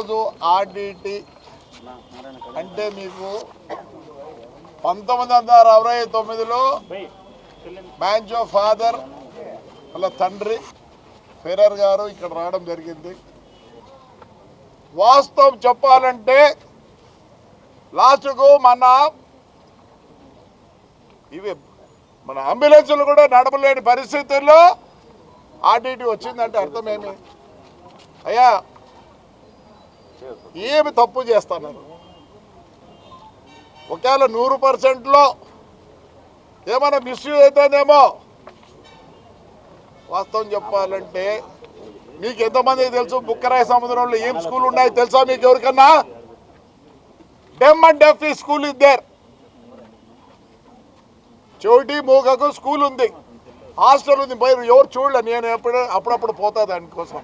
ఈరోజు ఆర్డిటి. అంటే మీకు పంతొమ్మిది వందల అరవై తొమ్మిదిలో మ్యాంచో ఫాదర్ వాళ్ళ తండ్రి ఫెరర్ గారు ఇక్కడ రావడం జరిగింది. వాస్తవం చెప్పాలంటే లాస్ట్కు మన ఇవి మన అంబులెన్సులు కూడా నడపలేని పరిస్థితుల్లో ఆర్డిటి వచ్చిందంటే అర్థమేమి? అయ్యా ఏమి తప్పు చేస్తున్నారు ఒకవేళ నూరు పర్సెంట్లో ఏమైనా మిస్యూజ్ అవుతుందేమో వాస్తవం చెప్పాలంటే మీకు ఎంతమంది తెలుసు? బుక్కరాయ సముద్రంలో ఏం స్కూల్ ఉన్నాయి తెలుసా మీకు ఎవరికన్నా? డెమ్ అండ్ డెఫ్ ఈ స్కూల్ ఇద్దరు దేర్. చోటి మూగకు స్కూల్ ఉంది. హాస్టల్ ఉంది. మీరు ఎవరు చూడలే? నేను ఎప్పుడు అప్పుడప్పుడు పోతా దానికోసం.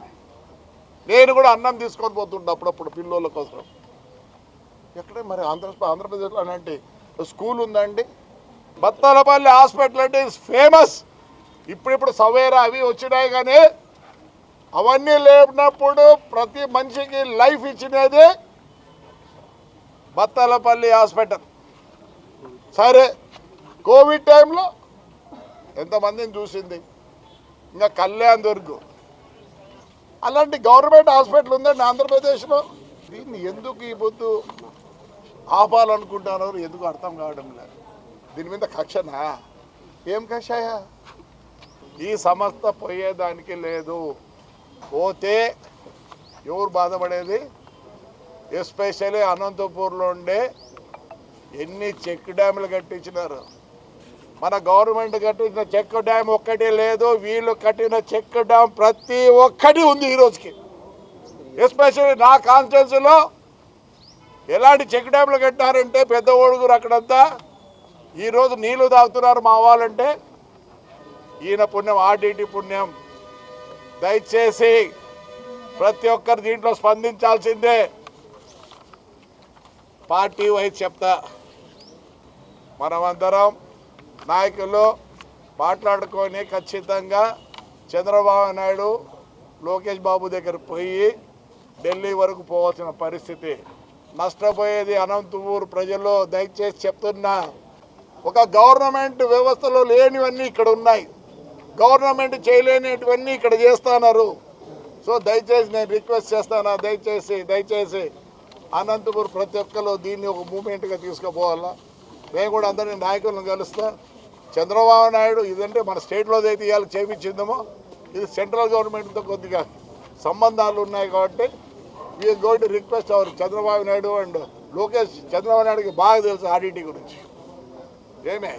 నేను కూడా అన్నం తీసుకొని పోతుండే అప్పుడప్పుడు పిల్లోళ్ళ కోసం. ఎక్కడ మరి ఆంధ్ర ఆంధ్రప్రదేశ్లో అలాంటి స్కూల్ ఉందండి? బత్తాలపల్లి హాస్పిటల్ అంటే ఫేమస్ ఇప్పుడిప్పుడు సవేరా అవి వచ్చినాయి కానీ అవన్నీ లేనప్పుడు ప్రతి మనిషికి లైఫ్ ఇచ్చినది బత్తాలపల్లి హాస్పిటల్. సరే కోవిడ్ టైంలో ఎంతమందిని చూసింది? ఇంకా కళ్యాణ్ దుర్గు. అలాంటి గవర్నమెంట్ హాస్పిటల్ ఉందండి ఆంధ్రప్రదేశ్లో. దీన్ని ఎందుకు ఈ పొద్దు ఆపాలనుకుంటున్నారు ఎందుకు అర్థం కావడం లేదు. దీని మీద కక్షనా? ఏం కక్షయా ఈ సంస్థ పోయేదానికి లేదు. పోతే ఎవరు బాధపడేది? ఎస్పెషల్లీ అనంతపూర్లో ఉండే ఎన్ని చెక్ డ్యాములు కట్టించినారు? మన గవర్నమెంట్ కట్టించిన చెక్ డ్యామ్ ఒక్కటి లేదు వీళ్ళు కట్టిన చెక్ డ్యామ్ ప్రతి ఒక్కటి ఉంది ఈ రోజుకి. ఎస్పెషల్లీ నా కాన్స్టిట్యున్సీలో ఎలాంటి చెక్ డ్యామ్లు కట్టారంటే పెద్ద ఓడుగురు అక్కడంతా ఈరోజు నీళ్ళు తాగుతున్నారు మా వాళ్ళంటే ఈయన పుణ్యం ఆర్డీటీ పుణ్యం. దయచేసి ప్రతి ఒక్కరు దీంట్లో స్పందించాల్సిందే. పార్టీ వైజ్ చెప్తా మనమందరం నాయకులు మాట్లాడుకొని ఖచ్చితంగా చంద్రబాబు నాయుడు లోకేష్ బాబు దగ్గర పోయి ఢిల్లీ వరకు పోవాల్సిన పరిస్థితి. నష్టపోయేది అనంతపూర్ ప్రజలు దయచేసి చెప్తున్నా ఒక గవర్నమెంట్ వ్యవస్థలో లేనివన్నీ ఇక్కడ ఉన్నాయి. గవర్నమెంట్ చేయలేనివన్నీ ఇక్కడ చేస్తున్నారు. సో దయచేసి నేను రిక్వెస్ట్ చేస్తాను? దయచేసి దయచేసి అనంతపూర్ ప్రతి ఒక్కరు దీన్ని ఒక మూమెంట్గా తీసుకుపోవాలా? మేము కూడా అందరినీ నాయకులను కలుస్తా. చంద్రబాబు నాయుడు ఇదంటే మన స్టేట్లో అయితే ఇవాళ చేపించిందేమో. ఇది సెంట్రల్ గవర్నమెంట్తో కొద్దిగా సంబంధాలు ఉన్నాయి కాబట్టి we got request our Chandrababu Naidu and Lokesh Chandrababu నాయుడుకి బాగా తెలుసు ఆర్డిటి గురించి. ఏమే?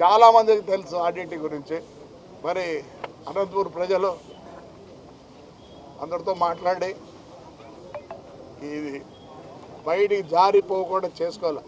చాలామందికి తెలుసు ఆర్డిటి గురించి. మరి అనంతపూర్ ప్రజలు అందరితో మాట్లాడి ఇది బయటికి జారిపోకుండా చేసుకోవాలి.